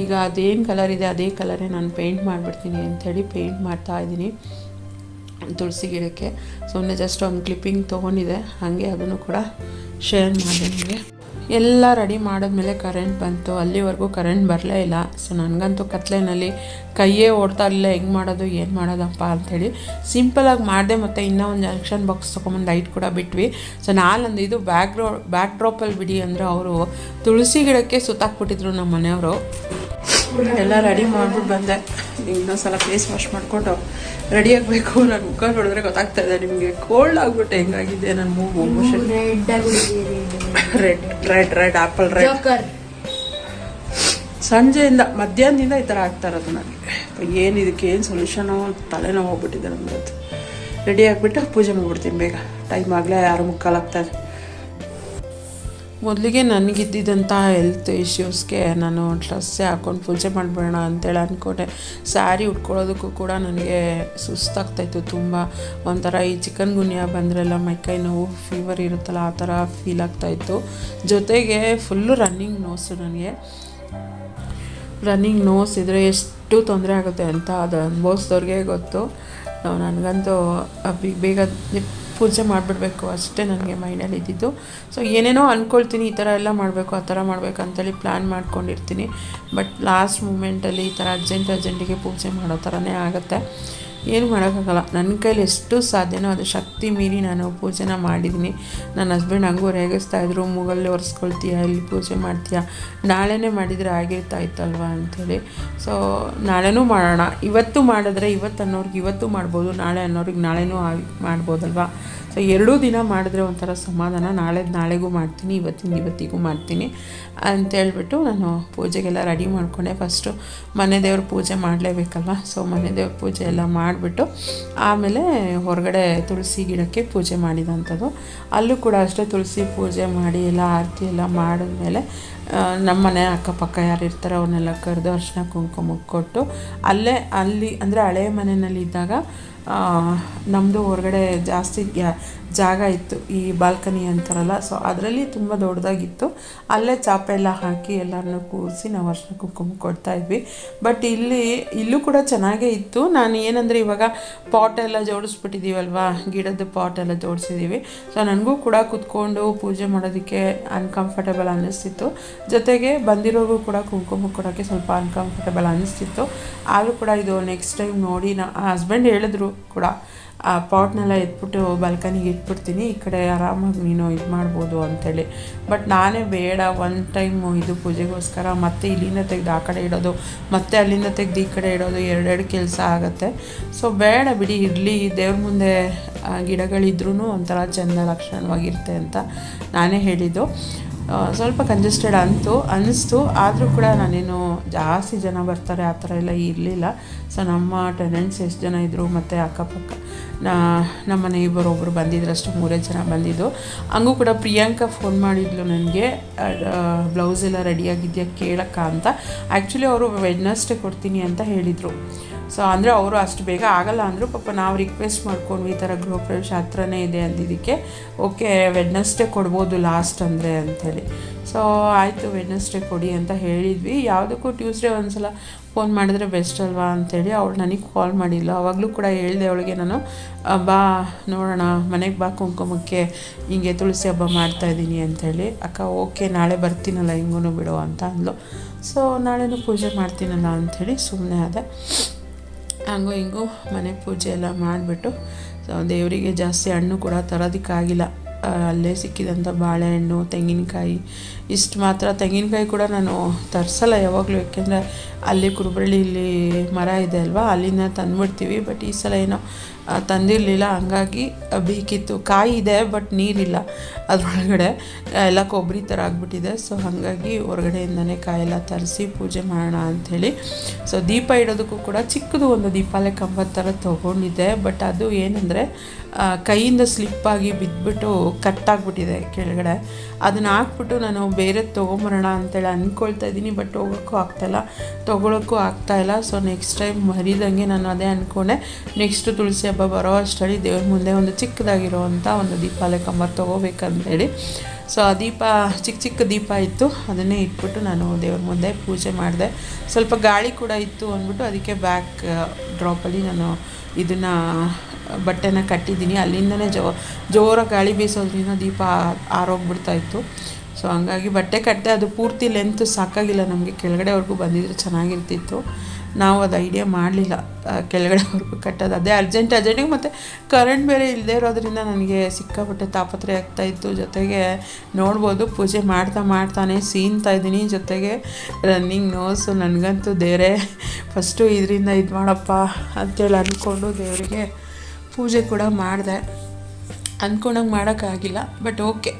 ಈಗ ಅದೇನು ಕಲರ್ ಇದೆ, ಅದೇ ಕಲರೇ ನಾನು ಪೇಂಟ್ ಮಾಡಿಬಿಡ್ತೀನಿ ಅಂಥೇಳಿ ಪೇಂಟ್ ಮಾಡ್ತಾ ಇದ್ದೀನಿ ತುಳಸಿ ಗಿಡಕ್ಕೆ. ಸುಮ್ಮನೆ ಜಸ್ಟ್ ಒಂದು ಕ್ಲಿಪ್ಪಿಂಗ್ ತೊಗೊಂಡಿದೆ ಹಾಗೆ ಅದನ್ನು ಕೂಡ ಶೇರ್ ಮಾಡಿದೆ ನಿಮಗೆ ಎಲ್ಲ ರೆಡಿ ಮಾಡಿದ್ಮೇಲೆ ಕರೆಂಟ್ ಬಂತು. ಅಲ್ಲಿವರೆಗೂ ಕರೆಂಟ್ ಬರಲೇ ಇಲ್ಲ. ಸೊ ನನಗಂತೂ ಕತ್ಲೆನಲ್ಲಿ ಕೈಯೇ ಓಡ್ತಾ ಇರಲಿಲ್ಲ. ಹೆಂಗೆ ಮಾಡೋದು, ಏನು ಮಾಡೋದಪ್ಪ ಅಂಥೇಳಿ ಸಿಂಪಲಾಗಿ ಮಾಡಿದೆ ಮತ್ತು ಇನ್ನೂ ಒಂದು ಜಂಕ್ಷನ್ ಬಾಕ್ಸ್ ತೊಗೊಂಬಂದು ಲೈಟ್ ಕೂಡ ಬಿಟ್ವಿ. ಸೊ ನಾನೊಂದು ಇದು ಬ್ಯಾಕ್ ಡ್ರೋ ಬ್ಯಾಕ್ ಡ್ರಾಪಲ್ಲಿ ಬಿಡಿ ಅಂದರೆ ಅವರು ತುಳಸಿ ಗಿಡಕ್ಕೆ ಸುತ್ತಾಕ್ಬಿಟ್ಟಿದ್ರು ನಮ್ಮ ಮನೆಯವರು ಎಲ್ಲ ರೆಡಿ ಮಾಡ್ಬಿಟ್ಟು ಬಂದೆ. ಇನ್ನೊಂದ್ಸಲ ಫೇಸ್ ವಾಶ್ ಮಾಡಿಕೊಂಡು ರೆಡಿ ಆಗಬೇಕು ನಾನು ಮುಖ ನೋಡಿದ್ರೆ ಗೊತ್ತಾಗ್ತಾ ಇದೆ ನಿಮಗೆ ಕೋಲ್ಡ್ ಆಗ್ಬಿಟ್ಟು ಹೆಂಗಾಗಿದೆ ನನ್ನ ಮೂಗು motion red red red apple red ಸಂಜೆಯಿಂದ ಮಧ್ಯಾಹ್ನದಿಂದ ಈ ಥರ ಆಗ್ತಾ ಇರೋದು ನನಗೆ. ಏನು ಇದಕ್ಕೆ ಏನು ಸೊಲ್ಯೂಷನು ತಲೆನೋವು ಹೋಗ್ಬಿಟ್ಟಿದೆ ನಮ್ಗೆ ರೆಡಿ ಆಗಿಬಿಟ್ಟು ಪೂಜೆ ಮಾಡ್ಬಿಡ್ತೀನಿ ಬೇಗ. ಟೈಮ್ ಆಗಲೇ ಆರು ಮುಕ್ಕಾಲಾಗ್ತಾ ಇದೆ. ಮೊದಲಿಗೆ ನನಗಿದ್ದಿದ್ದಂಥ ಹೆಲ್ತ್ ಇಶ್ಯೂಸ್ಗೆ ನಾನು ಡ್ರೆಸ್ಸೇ ಹಾಕ್ಕೊಂಡು ಪೂಜೆ ಮಾಡಿಬಿಡೋಣ ಅಂತೇಳಿ ಅಂದ್ಕೊಂಡೆ ಸ್ಯಾರಿ ಉಟ್ಕೊಳ್ಳೋದಕ್ಕೂ ಕೂಡ ನನಗೆ ಸುಸ್ತಾಗ್ತಾಯಿತ್ತು ತುಂಬ. ಒಂಥರ ಈ ಚಿಕನ್ ಗುನ್ಯಾ ಬಂದರೆಲ್ಲ ಮೈಕೈ ನೋವು ಫೀವರ್ ಇರುತ್ತಲ್ಲ ಆ ಥರ ಫೀಲ್ ಆಗ್ತಾಯಿತ್ತು. ಜೊತೆಗೆ ಫುಲ್ಲು ರನ್ನಿಂಗ್ ನೋಸು ನನಗೆ. ರನ್ನಿಂಗ್ ನೋಸ್ ಇದ್ದರೆ ಎಷ್ಟು ತೊಂದರೆ ಆಗುತ್ತೆ ಅಂತ ಅದು ಅನುಭವಿಸ್ದವ್ರಿಗೆ ಗೊತ್ತು. ನನಗಂತೂ ಬೇಗ ಪೂಜೆ ಮಾಡಿಬಿಡ್ಬೇಕು ಅಷ್ಟೇ ನನಗೆ ಮೈಂಡಲ್ಲಿ ಇದ್ದಿದ್ದು. ಸೊ ಏನೇನೋ ಅಂದ್ಕೊಳ್ತೀನಿ ಈ ಥರ ಎಲ್ಲ ಮಾಡಬೇಕು, ಆ ಥರ ಮಾಡಬೇಕು ಅಂತೇಳಿ ಪ್ಲ್ಯಾನ್ ಮಾಡ್ಕೊಂಡಿರ್ತೀನಿ ಬಟ್ ಲಾಸ್ಟ್ ಮೂಮೆಂಟಲ್ಲಿ ಈ ಥರ ಅರ್ಜೆಂಟ್ ಅರ್ಜೆಂಟಿಗೆ ಪೂಜೆ ಮಾಡೋ ಥರನೇ ಆಗುತ್ತೆ. ಏನು ಮಾಡೋಕ್ಕಾಗಲ್ಲ. ನನ್ನ ಕೈಲಿ ಎಷ್ಟು ಸಾಧ್ಯನೋ ಅದು ಶಕ್ತಿ ಮೀರಿ ನಾನು ಪೂಜೆನ ಮಾಡಿದ್ದೀನಿ. ನನ್ನ ಹಸ್ಬೆಂಡ್ ಹಂಗೂ ರೇಗಿಸ್ತಾ ಇದ್ರು, ಮೂಗಲ್ಲಿ ಒರೆಸ್ಕೊಳ್ತೀಯ, ಇಲ್ಲಿ ಪೂಜೆ ಮಾಡ್ತೀಯ, ನಾಳೆನೇ ಮಾಡಿದರೆ ಆಗಿರ್ತಾ ಇತ್ತಲ್ವಾ ಅಂಥೇಳಿ. ಸೊ ನಾಳೆನೂ ಮಾಡೋಣ. ಇವತ್ತು ಮಾಡಿದ್ರೆ ಇವತ್ತು ಅನ್ನೋರಿಗೆ ಇವತ್ತು ಮಾಡ್ಬೋದು, ನಾಳೆ ಅನ್ನೋರಿಗೆ ನಾಳೆನೂ ಆಗಿ ಮಾಡ್ಬೋದಲ್ವಾ? ಸೊ ಎರಡೂ ದಿನ ಮಾಡಿದ್ರೆ ಒಂಥರ ಸಮಾಧಾನ. ನಾಳೆದು ನಾಳೆಗೂ ಮಾಡ್ತೀನಿ, ಇವತ್ತಿಂದ ಇವತ್ತಿಗೂ ಮಾಡ್ತೀನಿ ಅಂತೇಳ್ಬಿಟ್ಟು ನಾನು ಪೂಜೆಗೆಲ್ಲ ರೆಡಿ ಮಾಡಿಕೊಂಡೆ. ಫಸ್ಟು ಮನೆ ದೇವ್ರ ಪೂಜೆ ಮಾಡಲೇಬೇಕಲ್ವ? ಸೊ ಮನೆ ದೇವ್ರ ಪೂಜೆ ಎಲ್ಲ ಮಾಡಿಬಿಟ್ಟು ಆಮೇಲೆ ಹೊರಗಡೆ ತುಳಸಿ ಗಿಡಕ್ಕೆ ಪೂಜೆ ಮಾಡಿದಂಥದ್ದು. ಅಲ್ಲೂ ಕೂಡ ಅಷ್ಟೇ ತುಳಸಿ ಪೂಜೆ ಮಾಡಿ ಎಲ್ಲ ಆರತಿ ಎಲ್ಲ ಮಾಡಿದ್ಮೇಲೆ ನಮ್ಮ ಮನೆ ಅಕ್ಕಪಕ್ಕ ಯಾರು ಇರ್ತಾರೆ ಅವನ್ನೆಲ್ಲ ಕರೆದು ಅರ್ಶಿನ ಕುಂಕುಮಕ್ಕೆ ಕೊಟ್ಟು ಅಲ್ಲೇ ಅಲ್ಲಿ, ಅಂದರೆ ಹಳೆ ಮನೆಯಲ್ಲಿ ಇದ್ದಾಗ ನಮ್ಮದು ಹೊರಗಡೆ ಜಾಸ್ತಿ ಗ್ಯಾ- ಜಾಗ ಇತ್ತು ಈ ಬಾಲ್ಕನಿ ಅಂತಾರಲ್ಲ ಸೊ ಅದರಲ್ಲಿ ತುಂಬ ದೊಡ್ಡದಾಗಿತ್ತು. ಅಲ್ಲೇ ಚಾಪೆ ಎಲ್ಲ ಹಾಕಿ ಎಲ್ಲರನ್ನೂ ಕೂರಿಸಿ ನಾವು ಅರ್ಶಿನ ಕುಂಕುಮ ಕೊಡ್ತಾ ಇದ್ವಿ. ಬಟ್ ಇಲ್ಲಿ, ಇಲ್ಲೂ ಕೂಡ ಚೆನ್ನಾಗೇ ಇತ್ತು. ನಾನು ಏನಂದರೆ ಇವಾಗ ಪಾಟ್ ಎಲ್ಲ ಜೋಡಿಸ್ಬಿಟ್ಟಿದ್ದೀವಲ್ವಾ ಗಿಡದ ಪಾಟ್ ಎಲ್ಲ ಜೋಡಿಸಿದ್ದೀವಿ ಸೊ ನನಗೂ ಕೂಡ ಕುತ್ಕೊಂಡು ಪೂಜೆ ಮಾಡೋದಕ್ಕೆ ಅನ್ಕಂಫರ್ಟಬಲ್ ಅನ್ನಿಸ್ತಿತ್ತು. ಜೊತೆಗೆ ಬಂದಿರೋರಿಗೂ ಕೂಡ ಕುಂಕುಮ ಕೊಡೋಕ್ಕೆ ಸ್ವಲ್ಪ ಅನ್ಕಂಫರ್ಟಬಲ್ ಅನ್ನಿಸ್ತಿತ್ತು. ಆದರೂ ಕೂಡ ಇದು ನೆಕ್ಸ್ಟ್ ಟೈಮ್ ನೋಡಿ ನಾ ಹಸ್ಬೆಂಡ್ ಹೇಳಿದ್ರು ಕೂಡ. ಆ ಪಾಟ್ನೆಲ್ಲ ಎತ್ಬಿಟ್ಟು ಬಾಲ್ಕನಿಗೆ ಇಟ್ಬಿಡ್ತೀನಿ. ಈ ಕಡೆ ಆರಾಮಾಗಿ ನೀನು ಇದು ಮಾಡ್ಬೋದು ಅಂಥೇಳಿ ಬಟ್ ನಾನೇ ಬೇಡ ಒನ್ ಟೈಮು ಇದು ಪೂಜೆಗೋಸ್ಕರ ಮತ್ತೆ ಇಲ್ಲಿಂದ ತೆಗೆದು ಆ ಕಡೆ ಇಡೋದು, ಮತ್ತೆ ಅಲ್ಲಿಂದ ತೆಗೆದು ಈ ಕಡೆ ಇಡೋದು ಎರಡೆರಡು ಕೆಲಸ ಆಗುತ್ತೆ. ಸೊ ಬೇಡ ಬಿಡಿ, ಇರಲಿ, ದೇವ್ರ ಮುಂದೆ ಗಿಡಗಳಿದ್ರೂ ಒಂಥರ ಚೆಂದ ಲಕ್ಷಣವಾಗಿರುತ್ತೆ ಅಂತ ನಾನೇ ಹೇಳಿದ್ದು. ಸ್ವಲ್ಪ ಕಂಜೆಸ್ಟೆಡ್ ಅಂತು ಅನ್ನಿಸ್ತು ಆದರೂ ಕೂಡ ನಾನೇನು ಜಾಸ್ತಿ ಜನ ಬರ್ತಾರೆ, ಆ ಥರ ಎಲ್ಲ ಇರಲಿಲ್ಲ. ಸೊ ನಮ್ಮ ಟೆನೆಂಟ್ಸ್ ಎಷ್ಟು ಜನ ಇದ್ದರು ಮತ್ತು ಅಕ್ಕಪಕ್ಕ, ನಾ, ನಮ್ಮ ನೇಬರ್ ಒಬ್ಬರು ಬಂದಿದ್ರು ಅಷ್ಟು ಮೂರೇ ಜನ ಬಂದಿದ್ದು. ಹಂಗೂ ಕೂಡ ಪ್ರಿಯಾಂಕಾ ಫೋನ್ ಮಾಡಿದ್ಲು ನನಗೆ ಬ್ಲೌಸ್ ಎಲ್ಲ ರೆಡಿಯಾಗಿದೆಯಾ ಕೇಳಕ್ಕ ಅಂತ. ಆ್ಯಕ್ಚುಲಿ ಅವರು ವೆಡ್ನಸ್ಡೇ ಕೊಡ್ತೀನಿ ಅಂತ ಹೇಳಿದರು. ಸೊ ಅಂದರೆ ಅವರು ಅಷ್ಟು ಬೇಗ ಆಗಲ್ಲ ಅಂದರು ಪಾಪ ನಾವು ರಿಕ್ವೆಸ್ಟ್ ಮಾಡ್ಕೊಂಡ್ವಿ ಈ ಥರ ಗೃಹ ಪ್ರವೇಶ ಹತ್ರನೇ ಇದೆ ಅಂದಿದ್ದಕ್ಕೆ. ಓಕೆ ವೆಡ್ನಸ್ಡೇ ಕೊಡ್ಬೋದು ಲಾಸ್ಟ್ ಅಂದರೆ ಅಂಥೇಳಿ ಸೊ ಆಯಿತು ವೆಡ್ನಸ್ಡೇ ಕೊಡಿ ಅಂತ ಹೇಳಿದ್ವಿ. ಯಾವುದಕ್ಕೂ ಟ್ಯೂಸ್ಡೇ ಒಂದ್ಸಲ ಫೋನ್ ಮಾಡಿದ್ರೆ ಬೆಸ್ಟ್ ಅಲ್ವಾ ಅಂಥೇಳಿ ಅವಳು ನನಗೆ ಕಾಲ್ ಮಾಡಿಲ್ಲ ಅವಾಗಲೂ ಕೂಡ ಹೇಳಿದೆ ಅವಳಿಗೆ ನಾನು ಬಾ ನೋಡೋಣ, ಮನೆಗೆ ಬಾ, ಕುಂಕುಮಕ್ಕೆ ಹಿಂಗೆ ತುಳಸಿ ಹಬ್ಬ ಮಾಡ್ತಾಯಿದ್ದೀನಿ ಅಂಥೇಳಿ ಅಕ್ಕ ಓಕೆ ನಾಳೆ ಬರ್ತೀನಲ್ಲ ಹಿಂಗೂ ಬಿಡು, ಅಂತ ಅಂದ್ಲು. ಸೊ ನಾಳೆನೂ ಪೂಜೆ ಮಾಡ್ತೀನಲ್ಲ ಅಂಥೇಳಿ ಸುಮ್ಮನೆ ಆದೆ. ಹಂಗೂ ಹಿಂಗೋ ಮನೆ ಪೂಜೆ ಎಲ್ಲ ಮಾಡಿಬಿಟ್ಟು ದೇವರಿಗೆ ಜಾಸ್ತಿ ಹಣ್ಣು ಕೂಡ ತರೋದಕ್ಕಾಗಿಲ್ಲ. ಅಲ್ಲೇ ಸಿಕ್ಕಿದಂಥ ಬಾಳೆಹಣ್ಣು, ತೆಂಗಿನಕಾಯಿ, ಇಷ್ಟು ಮಾತ್ರ. ತೆಂಗಿನಕಾಯಿ ಕೂಡ ನಾನು ತರಿಸಲ್ಲ ಯಾವಾಗಲೂ, ಯಾಕೆಂದರೆ ಅಲ್ಲಿ ಕುರುಬಳ್ಳಿಲಿ ಮರ ಇದೆ ಅಲ್ವಾ, ಅಲ್ಲಿಂದ ತಂದುಬಿಡ್ತೀವಿ. ಬಟ್ ಈ ಸಲ ಏನೋ ತಂದಿರಲಿಲ್ಲ. ಹಂಗಾಗಿ ಬೇಕಿತ್ತು. ಕಾಯಿ ಇದೆ, ಬಟ್ ನೀರಿಲ್ಲ. ಅದರೊಳಗಡೆ ಎಲ್ಲ ಕೊಬ್ಬರಿ ಥರ ಆಗಿಬಿಟ್ಟಿದೆ. ಸೊ, ಹಾಗಾಗಿ ಹೊರಗಡೆಯಿಂದನೇ ಕಾಯೆಲ್ಲ ತರಿಸಿ ಪೂಜೆ ಮಾಡೋಣ ಅಂಥೇಳಿ. ಸೊ, ದೀಪ ಇಡೋದಕ್ಕೂ ಕೂಡ ಚಿಕ್ಕದು ಒಂದು ದೀಪಾಲೆ ಕಂಬ ಥರ ತೊಗೊಂಡಿದ್ದೆ. ಬಟ್ ಅದು ಏನಂದರೆ ಕೈಯಿಂದ ಸ್ಲಿಪ್ಪಾಗಿ ಬಿದ್ದುಬಿಟ್ಟು ಕಟ್ಟಾಗ್ಬಿಟ್ಟಿದೆ ಕೆಳಗಡೆ. ಅದನ್ನು ಹಾಕ್ಬಿಟ್ಟು ನಾನು ಬೇರೆ ತೊಗೊಂಬರೋಣ ಅಂತೇಳಿ ಅಂದ್ಕೊಳ್ತಾ ಇದ್ದೀನಿ. ಬಟ್ ಹೋಗೋಕ್ಕೂ ಆಗ್ತಾಯಿಲ್ಲ ತೊಗೊಳೋಕ್ಕೂ ಆಗ್ತಾಯಿಲ್ಲ ಸೊ, ನೆಕ್ಸ್ಟ್ ಟೈಮ್ ಮರಿದಂಗೆ ನಾನು ಅದೇ ಅಂದ್ಕೊಂಡೆ ನೆಕ್ಸ್ಟ್ ತುಳಸಿ ಹಬ್ಬ ಬರೋ ಅಷ್ಟರಲ್ಲಿ ದೇವ್ರ ಮುಂದೆ ಒಂದು ಚಿಕ್ಕದಾಗಿರೋವಂಥ ಒಂದು ದೀಪಾಲೆ ಕಂಬ ತೊಗೋಬೇಕಂತೇಳಿ ಸೊ ಆ ದೀಪ, ಚಿಕ್ಕ ಚಿಕ್ಕ ದೀಪ ಇತ್ತು. ಅದನ್ನೇ ಇಟ್ಬಿಟ್ಟು ನಾನು ದೇವ್ರ ಮುಂದೆ ಪೂಜೆ ಮಾಡಿದೆ. ಸ್ವಲ್ಪ ಗಾಳಿ ಕೂಡ ಇತ್ತು ಅಂದ್ಬಿಟ್ಟು ಅದಕ್ಕೆ ಬ್ಯಾಕ್ ಡ್ರಾಪಲ್ಲಿ ನಾನು ಇದನ್ನು, ಬಟ್ಟೆನ ಕಟ್ಟಿದ್ದೀನಿ. ಅಲ್ಲಿಂದನೇ ಜೋ ಜೋರ ಗಾಳಿ ಬೀಸೋದ್ರಿಂದ ದೀಪ ಆರೋಗ್ಬಿಡ್ತಾ ಇತ್ತು. ಸೊ ಹಂಗಾಗಿ ಬಟ್ಟೆ ಕಟ್ಟೆ ಅದು ಪೂರ್ತಿ ಲೆಂತ್ ಸಾಕಾಗಿಲ್ಲ ನಮಗೆ. ಕೆಳಗಡೆವರೆಗೂ ಬಂದಿದ್ರೆ ಚೆನ್ನಾಗಿರ್ತಿತ್ತು. ನಾವು ಅದು ಐಡಿಯಾ ಮಾಡಲಿಲ್ಲ. ಕೆಳಗಡೆವರೆಗೂ ಕಟ್ಟೋದು. ಅದೇ ಅರ್ಜೆಂಟ್ ಅರ್ಜೆಂಟಿಗೆ ಮತ್ತು ಕರೆಂಟ್ ಬೇರೆ ಇಲ್ಲದೆ ಇರೋದ್ರಿಂದ ನನಗೆ ಸಿಕ್ಕಾಪಟ್ಟೆ ತಾಪತ್ರೆ ಆಗ್ತಾಯಿತ್ತು ಜೊತೆಗೆ ನೋಡ್ಬೋದು, ಪೂಜೆ ಮಾಡ್ತಾ ಮಾಡ್ತಾನೆ ಸೀನ್ತಾ ಇದ್ದೀನಿ. ಜೊತೆಗೆ ರನ್ನಿಂಗ್ ನೋಸು ನನಗಂತೂ ದೇವರೇ ಫಸ್ಟು ಇದರಿಂದ ಇದು ಮಾಡಪ್ಪ ಅಂತೇಳಿ ಅಂದ್ಕೊಂಡು ದೇವರಿಗೆ ಪೂಜೆ ಕೂಡ ಮಾಡಿದೆ. ಅಂದ್ಕೊಂಡಂಗೆ ಮಾಡೋಕ್ಕಾಗಿಲ್ಲ ಬಟ್ ಓಕೆ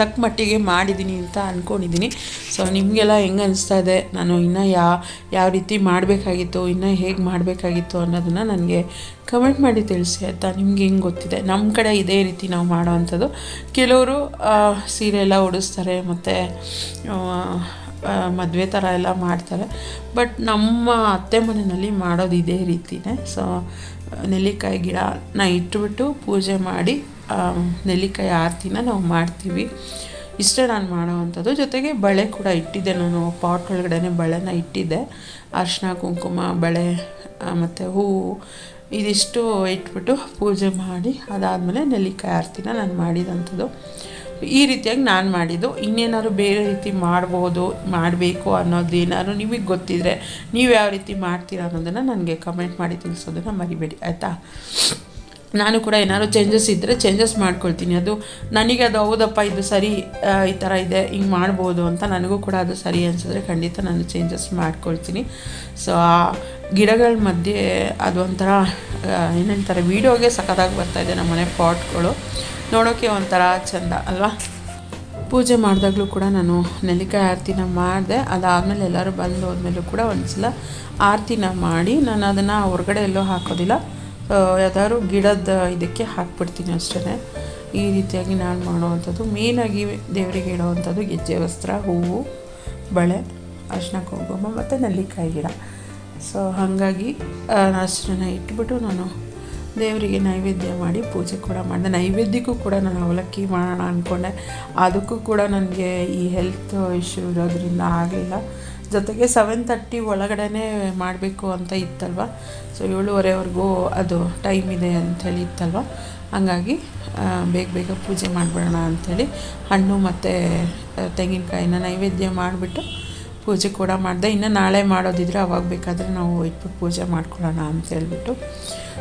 ತಕ್ಕ ಮಟ್ಟಿಗೆ ಮಾಡಿದ್ದೀನಿ ಅಂತ ಅಂದ್ಕೊಂಡಿದ್ದೀನಿ ಸೊ ನಿಮಗೆಲ್ಲ ಹೆಂಗೆ ಅನಿಸ್ತಾ ಇದೆ? ನಾನು ಇನ್ನೂ ಯಾ, ಯಾವ ರೀತಿ ಮಾಡಬೇಕಾಗಿತ್ತು, ಇನ್ನೂ ಹೇಗೆ ಮಾಡಬೇಕಾಗಿತ್ತು ಅನ್ನೋದನ್ನು ನನಗೆ ಕಮೆಂಟ್ ಮಾಡಿ ತಿಳಿಸಿ ಆಯಿತಾ? ನಿಮ್ಗೆ ಹೆಂಗೆ ಗೊತ್ತಿದೆ? ನಮ್ಮ ಕಡೆ ಇದೇ ರೀತಿ ನಾವು ಮಾಡೋವಂಥದ್ದು. ಕೆಲವರು ಸೀರೆ ಎಲ್ಲ ಉಡಿಸ್ತಾರೆ, ಮತ್ತು ಮದುವೆ ಥರ ಎಲ್ಲ ಮಾಡ್ತಾರೆ. ಬಟ್ ನಮ್ಮ ಅತ್ತೆ ಮನೆಯಲ್ಲಿ ಮಾಡೋದು ಇದೇ ರೀತಿನೇ. ಸೊ ನೆಲ್ಲಿಕಾಯಿ ಗಿಡನ ಇಟ್ಬಿಟ್ಟು ಪೂಜೆ ಮಾಡಿ ನೆಲ್ಲಿಕಾಯಿ ಆರತಿನ ನಾವು ಮಾಡ್ತೀವಿ. ಇಷ್ಟೇ ನಾನು ಮಾಡೋವಂಥದ್ದು ಜೊತೆಗೆ ಬಳೆ ಕೂಡ ಇಟ್ಟಿದ್ದೆ ನಾನು. ಪಾಟ್ ಒಳಗಡೆ ಬಳೆನ ಇಟ್ಟಿದ್ದೆ. ಅರಿಶಿನ ಕುಂಕುಮ, ಬಳೆ ಮತ್ತು ಹೂವು ಇದಿಷ್ಟು ಇಟ್ಬಿಟ್ಟು ಪೂಜೆ ಮಾಡಿ ಅದಾದಮೇಲೆ ನೆಲ್ಲಿಕಾಯಿ ಆರತಿನ ನಾನು ಮಾಡಿದಂಥದ್ದು. ಈ ರೀತಿಯಾಗಿ ನಾನು ಮಾಡಿದ್ದು. ಇನ್ನೇನಾದ್ರು ಬೇರೆ ರೀತಿ ಮಾಡ್ಬೋದು, ಮಾಡಬೇಕು ಅನ್ನೋದು ಏನಾದ್ರು ನಿಮಗೆ ಗೊತ್ತಿದ್ರೆ ನೀವು ಯಾವ ರೀತಿ ಮಾಡ್ತೀರಾ ಅನ್ನೋದನ್ನು ನನಗೆ ಕಮೆಂಟ್ ಮಾಡಿ ತಿಳಿಸೋದನ್ನು ಮರಿಬೇಡಿ. ಆಯಿತಾ? ನಾನು ಕೂಡ ಏನಾದ್ರು ಚೇಂಜಸ್ ಇದ್ದರೆ ಚೇಂಜಸ್ ಮಾಡ್ಕೊಳ್ತೀನಿ. ಅದು ನನಗೆ ಅದು ಹೌದಪ್ಪ, ಇದು ಸರಿ ಈ ಥರ ಇದೆ, ಹಿಂಗೆ ಮಾಡ್ಬೋದು ಅಂತ ನನಗೂ ಕೂಡ ಅದು ಸರಿ ಅನಿಸಿದ್ರೆ ಖಂಡಿತ ನಾನು ಚೇಂಜಸ್ ಮಾಡ್ಕೊಳ್ತೀನಿ. ಸೊ ಆ ಗಿಡಗಳ ಮಧ್ಯೆ ಅದೊಂಥರ ಏನಂತಾರೆ ವೀಡಿಯೋಗೆ ಸಖತ್ತಾಗಿ ಬರ್ತಾಯಿದೆ ನಮ್ಮ ಮನೆ ಪಾಟ್ಗಳು. ನೋಡೋಕ್ಕೆ ಒಂಥರ ಚೆಂದ, ಅಲ್ವಾ? ಪೂಜೆ ಮಾಡಿದಾಗಲೂ ಕೂಡ ನಾನು ನೆಲ್ಲಿಕಾಯಿ ಆರತಿನ ಮಾಡಿದೆ. ಅದಾದಮೇಲೆ ಎಲ್ಲರೂ ಬಂದು ಹೋದ್ಮೇಲೂ ಕೂಡ ಒಂದು ಸಲ ಆರತಿನ ಮಾಡಿ ನಾನು ಅದನ್ನು ಹೊರಗಡೆ ಎಲ್ಲೋ ಹಾಕೋದಿಲ್ಲ. ಯಾವ್ದಾದ್ರು ಗಿಡದ ಇದಕ್ಕೆ ಹಾಕ್ಬಿಡ್ತೀನಿ ಅಷ್ಟೇ ಈ ರೀತಿಯಾಗಿ ನಾನು ಮಾಡುವಂಥದ್ದು. ಮೇಯ್ನಾಗಿ ದೇವರಿಗೆ ಇಡುವಂಥದ್ದು ಗೆಜ್ಜೆ, ವಸ್ತ್ರ, ಹೂವು, ಬಳೆ ಅರ್ಶಿನ ಕುಂಕುಮ ಮತ್ತು ನೆಲ್ಲಿಕಾಯಿ ಗಿಡ. ಸೊ ಹಾಗಾಗಿ ಅರ್ಶಿನ ಇಟ್ಬಿಟ್ಟು ನಾನು ದೇವರಿಗೆ ನೈವೇದ್ಯ ಮಾಡಿ ಪೂಜೆ ಕೂಡ ಮಾಡಿದೆ. ನೈವೇದ್ಯಕ್ಕೂ ಕೂಡ ನಾನು ಅವಲಕ್ಕಿ ಮಾಡೋಣ ಅಂದ್ಕೊಂಡೆ ಅದಕ್ಕೂ ಕೂಡ ನನಗೆ ಈ ಹೆಲ್ತ್ ಇಶ್ಯೂ ಇರೋದ್ರಿಂದ ಆಗಲಿಲ್ಲ. ಜೊತೆಗೆ ಸೆವೆನ್ ತರ್ಟಿ ಒಳಗಡೆ ಮಾಡಬೇಕು ಅಂತ ಇತ್ತಲ್ವ? ಸೊ ಏಳುವರೆವರೆಗೂ ಅದು ಟೈಮ್ ಇದೆ ಅಂಥೇಳಿ ಇತ್ತಲ್ವ? ಹಾಗಾಗಿ ಬೇಗ ಬೇಗ ಪೂಜೆ ಮಾಡಿಬಿಡೋಣ ಅಂಥೇಳಿ ಹಣ್ಣು ಮತ್ತು ತೆಂಗಿನಕಾಯಿನ ನೈವೇದ್ಯ ಮಾಡಿಬಿಟ್ಟು ಪೂಜೆ ಕೂಡ ಮಾಡಿದೆ. ಇನ್ನು ನಾಳೆ ಮಾಡೋದಿದ್ರೆ ಅವಾಗ ಬೇಕಾದರೆ ನಾವು ಇಟ್ಬಿಟ್ಟು ಪೂಜೆ ಮಾಡ್ಕೊಳ್ಳೋಣ ಅಂತ ಹೇಳ್ಬಿಟ್ಟು.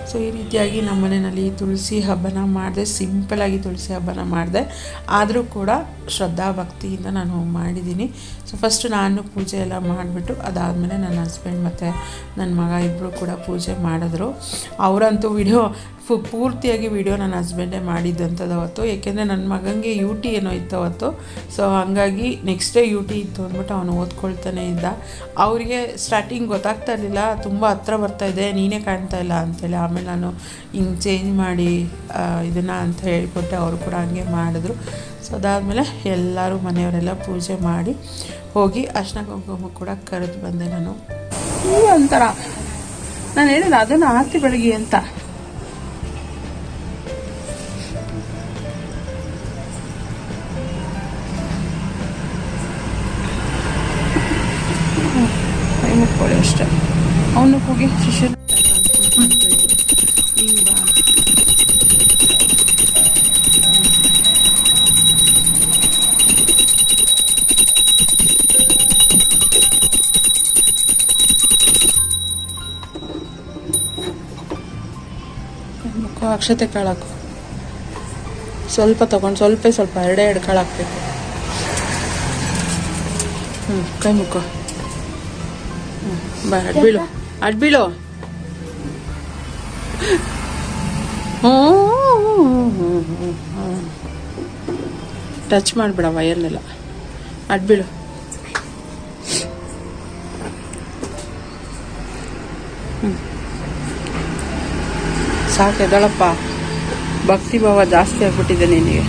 ಸೊ ಈ ರೀತಿಯಾಗಿ ನಮ್ಮ ಮನೆಯಲ್ಲಿ ತುಳಸಿ ಹಬ್ಬನ ಮಾಡಿದೆ ಸಿಂಪಲಾಗಿ ತುಳಸಿ ಹಬ್ಬನ ಮಾಡಿದೆ. ಆದರೂ ಕೂಡ ಶ್ರದ್ಧಾ ಭಕ್ತಿಯಿಂದ ನಾನು ಮಾಡಿದ್ದೀನಿ. ಸೊ ಫಸ್ಟ್ ನಾನು ಪೂಜೆ ಎಲ್ಲ ಮಾಡಿಬಿಟ್ಟು ಅದಾದಮೇಲೆ ನನ್ನ ಹಸ್ಬೆಂಡ್ ಮತ್ತು ನನ್ನ ಮಗ ಇಬ್ಬರು ಕೂಡ ಪೂಜೆ ಮಾಡಿದ್ರು. ಅವರಂತೂ ವಿಡಿಯೋ ಫು ಪೂರ್ತಿಯಾಗಿ ವಿಡಿಯೋ ನನ್ನ ಹಸ್ಬೆಂಡೇ ಮಾಡಿದ್ದಂಥದ್ದು ಅವತ್ತು. ಏಕೆಂದರೆ ನನ್ನ ಮಗನಿಗೆ ಯು ಟಿ ಏನೋ ಇತ್ತು ಅವತ್ತು. ಸೊ ಹಾಗಾಗಿ ನೆಕ್ಸ್ಟ್ ಡೇ ಯು ಟಿ ಇತ್ತು ಅಂದ್ಬಿಟ್ಟು ಅವನು ಓದ್ಕೊಳ್ತಾನೆ ಇದ್ದ. ಅವರಿಗೆ ಸ್ಟಾರ್ಟಿಂಗ್ ಗೊತ್ತಾಗ್ತಾ ಇರಲಿಲ್ಲ. ತುಂಬ ಹತ್ರ ಬರ್ತಾಯಿದೆ ನೀನೇ ಕಾಣ್ತಾ ಇಲ್ಲ ಅಂತೇಳಿ. ಆಮೇಲೆ ನಾನು ಹಿಂಗೆ ಚೇಂಜ್ ಮಾಡಿ ಇದನ್ನು ಅಂತ ಹೇಳಿಕೊಟ್ಟೆ. ಅವರು ಕೂಡ ಹಂಗೆ ಮಾಡಿದ್ರು. ಸೊ ಅದಾದಮೇಲೆ ಎಲ್ಲರೂ ಮನೆಯವರೆಲ್ಲ ಪೂಜೆ ಮಾಡಿ ಹೋಗಿ ಅರ್ಶಿನ ಕುಂಕುಮ ಕೂಡ ಕರೆದು ಬಂದೆ ನಾನು. ಒಂಥರ. ನಾನು ಹೇಳಿದ ಅದನ್ನು ಆರತಿ ಬೆಳಗ್ಗೆ ಅಂತ. ಹೋಗಿ ಅಕ್ಷತೆ ಕಾಳಾಕು. ಸ್ವಲ್ಪ ತಗೊಂಡು ಸ್ವಲ್ಪ ಸ್ವಲ್ಪ ಎರಡೇ ಎರಡು ಕಾಳು ಹಾಕ್ಬೇಕು ಹ್ಞೂ ಕೈ ಮುಖ ಬಾ ಅಡ್ಬೀಳು ಅಡ್ಬೀಳು ಟಚ್ ಮಾಡಿಬಿಡ ವಯರ್ನೆಲ್ಲ ಅಡ್ಬೀಳು ಸಾಕು ಎದಳಪ್ಪ ಭಕ್ತಿ ಭಾವ ಜಾಸ್ತಿ ಆಗ್ಬಿಟ್ಟಿದೆ ನಿನಗೆ.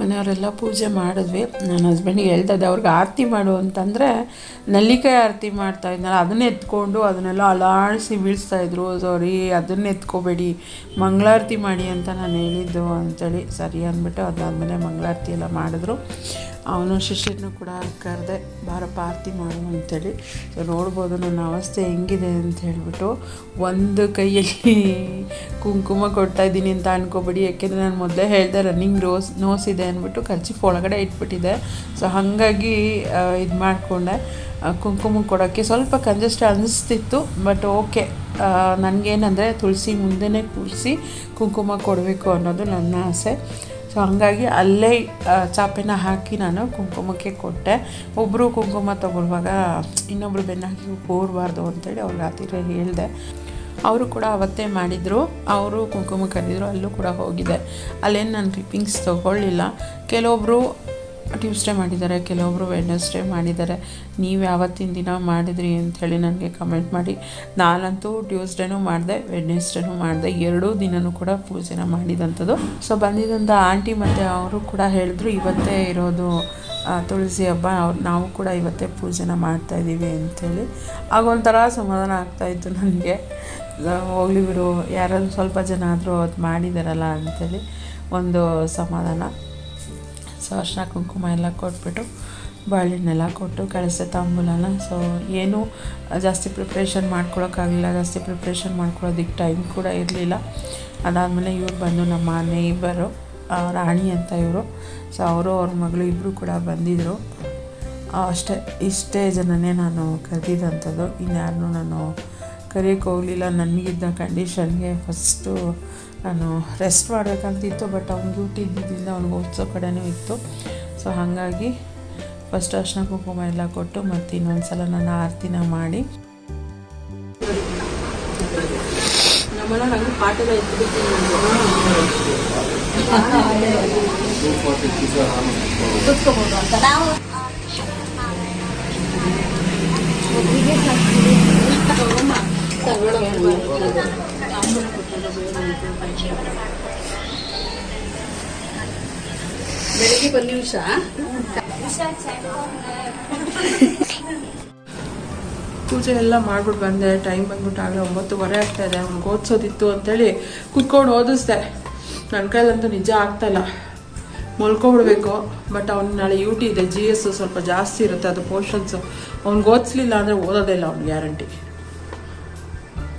ಮನೆಯವರೆಲ್ಲ ಪೂಜೆ ಮಾಡಿದ್ವಿ. ನನ್ನ ಹಸ್ಬೆಂಡಿಗೆ ಹೇಳ್ದದ್ದು ಅವ್ರಿಗೆ ಆರತಿ ಮಾಡು ಅಂತಂದರೆ ನಲ್ಲಿಕಾಯಿ ಆರತಿ ಮಾಡ್ತಾ ಇದ್ನಲ್ಲ, ಅದನ್ನ ಎತ್ಕೊಂಡು ಅದನ್ನೆಲ್ಲ ಅಲಾಡಿಸಿ ಬೀಳಿಸ್ತಾಯಿದ್ರು ಸಾರಿ, ಅದನ್ನ ಎತ್ಕೋಬೇಡಿ, ಮಂಗಳಾರತಿ ಮಾಡಿ ಅಂತ ನಾನು ಹೇಳಿದ್ದು ಅಂತೇಳಿ ಸರಿ ಅಂದ್ಬಿಟ್ಟು ಅದಾದಮೇಲೆ ಮಂಗಳಾರತಿ ಎಲ್ಲ ಮಾಡಿದ್ರು. ಅವನು ಶಿಷ್ಯರನ್ನು ಕೂಡ ಕರೆದೆ, ಬಾರಪ್ಪ, ಆರತಿ ಮಾಡು ಅಂಥೇಳಿ ಸೊ ನೋಡ್ಬೋದು, ನನ್ನ ಅವಸ್ಥೆ ಹೆಂಗಿದೆ ಅಂತ ಹೇಳಿಬಿಟ್ಟು ಒಂದು ಕೈಯಲ್ಲಿ ಕುಂಕುಮ ಕೊಡ್ತಾ ಇದ್ದೀನಿ ಅಂತ ಅನ್ಕೋಬೇಡಿ. ಯಾಕೆಂದರೆ ನಾನು ಮೊದಲೇ ಹೇಳಿದೆ ರನ್ನಿಂಗ್ ರೋಸ್ ನೋಸ್ ಇದೆ ಅಂದ್ಬಿಟ್ಟು ಕರ್ಚಿಫ್ ಒಳಗಡೆ ಇಟ್ಬಿಟ್ಟಿದೆ ಸೊ ಹಾಗಾಗಿ ಇದು ಮಾಡಿಕೊಂಡೆ. ಕುಂಕುಮ ಕೊಡೋಕ್ಕೆ ಸ್ವಲ್ಪ ಕಂಜೆಸ್ಟ್ ಅನ್ನಿಸ್ತಿತ್ತು ಬಟ್ ಓಕೆ ನನಗೇನಂದರೆ ತುಳಸಿ ಮುಂದೆನೇ ಕೂರಿಸಿ ಕುಂಕುಮ ಕೊಡಬೇಕು ಅನ್ನೋದು ನನ್ನ ಆಸೆ. ಸೊ ಹಾಗಾಗಿ ಅಲ್ಲೇ ಚಾಪೆನ ಹಾಕಿ ನಾನು ಕುಂಕುಮಕ್ಕೆ ಕೊಟ್ಟೆ. ಒಬ್ಬರು ಕುಂಕುಮ ತಗೊಳ್ಳುವಾಗ ಇನ್ನೊಬ್ರು ಬೆನ್ನಾಗಿ ಹಾಕಿ ಕೂರಬಾರ್ದು ಅಂತೇಳಿ ಅವ್ರಿಗೆ ಆ ಹೇಳಿದೆ. ಅವರು ಕೂಡ ಅವತ್ತೇ ಮಾಡಿದರು. ಅವರು ಕುಂಕುಮ ಕರೆದಿದ್ರು, ಅಲ್ಲೂ ಕೂಡ ಹೋಗಿದೆ. ಅಲ್ಲೇನು ನಾನು ಕ್ಲಿಪ್ಪಿಂಗ್ಸ್ ತೊಗೊಳ್ಳಿಲ್ಲ. ಕೆಲವೊಬ್ಬರು ಟ್ಯೂಸ್ಡೇ ಮಾಡಿದ್ದಾರೆ ಕೆಲವೊಬ್ಬರು ವೆಡ್ನೆಸ್ಡೇ ಮಾಡಿದ್ದಾರೆ. ನೀವು ಯಾವತ್ತಿನ ದಿನ ಮಾಡಿದ್ರಿ ಅಂಥೇಳಿ ನನಗೆ ಕಮೆಂಟ್ ಮಾಡಿ. ನಾನಂತೂ ಟ್ಯೂಸ್ಡೇನೂ ಮಾಡಿದೆ ವೆಡ್ನೆಸ್ಡೇನೂ ಮಾಡಿದೆ. ಎರಡೂ ದಿನವೂ ಕೂಡ ಪೂಜೆನ ಮಾಡಿದಂಥದ್ದು. ಸೊ ಬಂದಿದ್ದಂಥ ಆಂಟಿ ಮತ್ತು ಅವರು ಕೂಡ ಹೇಳಿದ್ರು, ಇವತ್ತೇ ಇರೋದು ತುಳಸಿ ಹಬ್ಬ. ಅವ್ರು, ನಾವು ಕೂಡ ಇವತ್ತೇ ಪೂಜೆನ ಮಾಡ್ತಾಯಿದ್ದೀವಿ ಅಂಥೇಳಿ. ಆಗೊಂಥರ ಸಮಾಧಾನ ಆಗ್ತಾಯಿತ್ತು ನನಗೆ. ಹೋಗ್ಲಿ ಬಿಡು, ಯಾರಾದ್ರೂ ಸ್ವಲ್ಪ ಜನ ಆದರೂ ಅದು ಮಾಡಿದಾರಲ್ಲ ಅಂಥೇಳಿ ಒಂದು ಸಮಾಧಾನ. ಸೊ ಅರ್ಶಿನ ಕುಂಕುಮ ಎಲ್ಲ ಕೊಟ್ಬಿಟ್ಟು ಬಾಳೆಹಣ್ಣೆಲ್ಲ ಕೊಟ್ಟು ಕಳಿಸೆ ತಾಂಬೂಲನ. ಸೊ ಏನೂ ಜಾಸ್ತಿ ಪ್ರಿಪ್ರೇಷನ್ ಮಾಡ್ಕೊಳೋಕ್ಕಾಗಲಿಲ್ಲ, ಜಾಸ್ತಿ ಪ್ರಿಪ್ರೇಷನ್ ಮಾಡ್ಕೊಳ್ಳೋದಕ್ಕೆ ಟೈಮ್ ಕೂಡ ಇರಲಿಲ್ಲ. ಅದಾದಮೇಲೆ ಇವ್ರು ಬಂದು ನಮ್ಮ ನೇಬರು ರಾಣಿ ಅಂತ ಇವರು. ಸೊ ಅವರು ಅವ್ರ ಮಗಳು ಇಬ್ಬರು ಕೂಡ ಬಂದಿದ್ದರು ಅಷ್ಟೇ, ಇಷ್ಟೇ ಜನನೇ ನಾನು ಕರೆದಿದ್ದಂಥದ್ದು. ಇನ್ಯಾರನ್ನೂ ನಾನು ಕರೆಯೋಕ್ಕೆ ಹೋಗಲಿಲ್ಲ. ನನಗಿದ್ದ ಕಂಡೀಷನ್ಗೆ ಫಸ್ಟು ನಾನು ರೆಸ್ಟ್ ಮಾಡಬೇಕಂತಿತ್ತು ಬಟ್ ಅವ್ನು ಡ್ಯೂಟಿ ಇದ್ದಿದ್ದರಿಂದ ಅವ್ನಿಗೆ ಓದಿಸೋ ಕಡೆನೂ ಇತ್ತು. ಸೊ ಹಾಗಾಗಿ ಫಸ್ಟ್ ಅರ್ಶಿನ ಕುಂಕುಮ ಎಲ್ಲ ಕೊಟ್ಟು ಮತ್ತು ಇನ್ನೊಂದು ಸಲ ನಾನು ಆರತಿನ ಮಾಡಿ. ನಾವು ಬೆಳಿಗ್ಗೆ ಬನ್ನಿ ಉಷಾ ಪೂಜೆ ಎಲ್ಲ ಮಾಡ್ಬಿಟ್ಟು ಬಂದೆ ಟೈಮ್ ಬಂದ್ಬಿಟ್ಟು ಆಗಲೇ ಒಂಬತ್ತುವರೆ ಆಗ್ತಾ ಇದೆ ಅವ್ನಿಗೆ ಓದಿಸೋದಿತ್ತು ಅಂತೇಳಿ ಕುತ್ಕೊಂಡು ಓದಿಸ್ದೆ. ನನ್ನ ಕೈಲಂತೂ ನಿಜ ಆಗ್ತಾಯಿಲ್ಲ ಮಲ್ಕೊಬಿಡ್ಬೇಕು ಬಟ್ ಅವ್ನು ನಾಳೆ ಯು ಇದೆ ಜಿ ಎಸ್ ಸ್ವಲ್ಪ ಜಾಸ್ತಿ ಇರುತ್ತೆ, ಅದು ಪೋರ್ಷನ್ಸು ಅವ್ನಿಗೆ ಓದಿಸ್ಲಿಲ್ಲ ಅಂದರೆ ಓದೋದೇ ಇಲ್ಲ ಅವ್ನು ಗ್ಯಾರಂಟಿ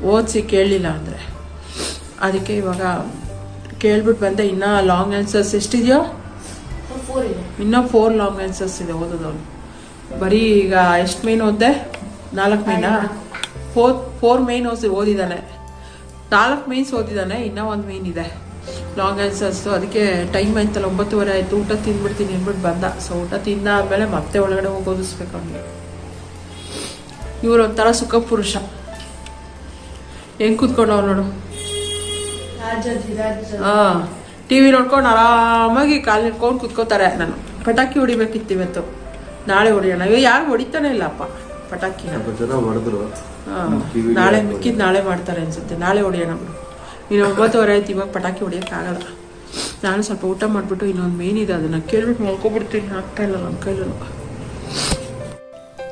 ಓದಿಸಿ ಕೇಳಲಿಲ್ಲ ಅಂದರೆ. ಅದಕ್ಕೆ ಇವಾಗ ಕೇಳ್ಬಿಟ್ಟು ಬಂದೆ ಇನ್ನೂ ಲಾಂಗ್ ಆನ್ಸರ್ಸ್ ಎಷ್ಟಿದೆಯೋ? ಇನ್ನೂ ಫೋರ್ ಲಾಂಗ್ ಆನ್ಸರ್ಸ್ ಇದೆ ಓದೋದವನು. ಬರೀ ಈಗ ಎಷ್ಟು ಮೇನ್ ಓದಿದೆ? ನಾಲ್ಕು ಮೇನಾ ಫೋರ್ ಫೋರ್ ಮೇನ್ ಓದಿ ಓದಿದ್ದಾನೆ ನಾಲ್ಕು ಮೇನ್ಸ್ ಓದಿದ್ದಾನೆ ಇನ್ನೂ ಒಂದು ಮೇನ್ ಇದೆ. ಲಾಂಗ್ ಆನ್ಸರ್ಸು ಅದಕ್ಕೆ ಟೈಮ್ ಆಯ್ತಲ್ಲ ಒಂಬತ್ತುವರೆ ಆಯಿತು. ಊಟ ತಿಂದ್ಬಿಡ್ತೀನಿ ಅಂದ್ಬಿಟ್ಟು ಬಂದ. ಸೊ ಊಟ ತಿಂದ ಆದಮೇಲೆ ಮತ್ತೆ ಒಳಗಡೆ ಹೋಗಿ ಓದಿಸ್ಬೇಕು ಅವನಿಗೆ. ಇವರೊಂಥರ ಒಂಥರ ಸುಖ ಪುರುಷ ಹೆಂಗೆ ಕೂತ್ಕೊಂಡವ್ ನೋಡು. ಹಾಂ ಟಿ ವಿ ನೋಡ್ಕೊಂಡು ಆರಾಮಾಗಿ ಕಾಲು ನಿಟ್ಕೊಂಡು ಕುತ್ಕೋತಾರೆ ನಾನು. ಪಟಾಕಿ ಹೊಡಿಬೇಕಿತ್ತು ಇವತ್ತು ನಾಳೆ ಹೊಡಿಯೋಣ. ಇವಾಗ ಯಾರು ಹೊಡಿತಾನೆ ಇಲ್ಲಪ್ಪ. ಪಟಾಕಿ. ನಾಳೆ ಮಿಕ್ಕಿದ್ ನಾಳೆ ಮಾಡ್ತಾರೆ ಅನ್ಸುತ್ತೆ. ನಾಳೆ ಹೊಡಿಯೋಣ ಬಿಡು. ಇನ್ನು ಒಂಬತ್ತುವರೆ ಆಯ್ತು ಇವಾಗ ಪಟಾಕಿ ಹೊಡಿಯೋಕ್ಕಾಗಲ್ಲ. ನಾನು ಸ್ವಲ್ಪ ಊಟ ಮಾಡಿಬಿಟ್ಟು ಇನ್ನೊಂದು ಮೇನ್ ಇದೆ ಅದನ್ನು ಕೇಳ್ಬಿಟ್ಟು ಮಲ್ಕೊಬಿಡ್ತೀನಿ. ಆಗ್ತಾ ಇಲ್ಲ ನಮ್ಮ ಕೈಲೂ.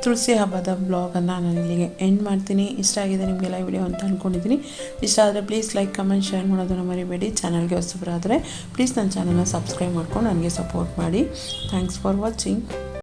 ತುಳಸಿ ಹಬ್ಬದ ಬ್ಲಾಗನ್ನು ನಾನು ಇಲ್ಲಿಗೆ ಎಂಡ್ ಮಾಡ್ತೀನಿ. ಇಷ್ಟ ಆಗಿದೆ ನಿಮಗೆಲ್ಲ ವಿಡಿಯೋ ಅಂತ ಅಂದ್ಕೊಂಡಿದ್ದೀನಿ ಇಷ್ಟ ಆದರೆ ಪ್ಲೀಸ್ ಲೈಕ್ ಕಮೆಂಟ್ ಶೇರ್ ಮಾಡೋದನ್ನು ಮರಿಬೇಡಿ. ಚಾನಲ್ಗೆ ಹೊಸಬರಾದರೆ ಪ್ಲೀಸ್ ನನ್ನ ಚಾನಲ್ನ ಸಬ್ಸ್ಕ್ರೈಬ್ ಮಾಡ್ಕೊಂಡು ನನಗೆ ಸಪೋರ್ಟ್ ಮಾಡಿ. Thanks for watching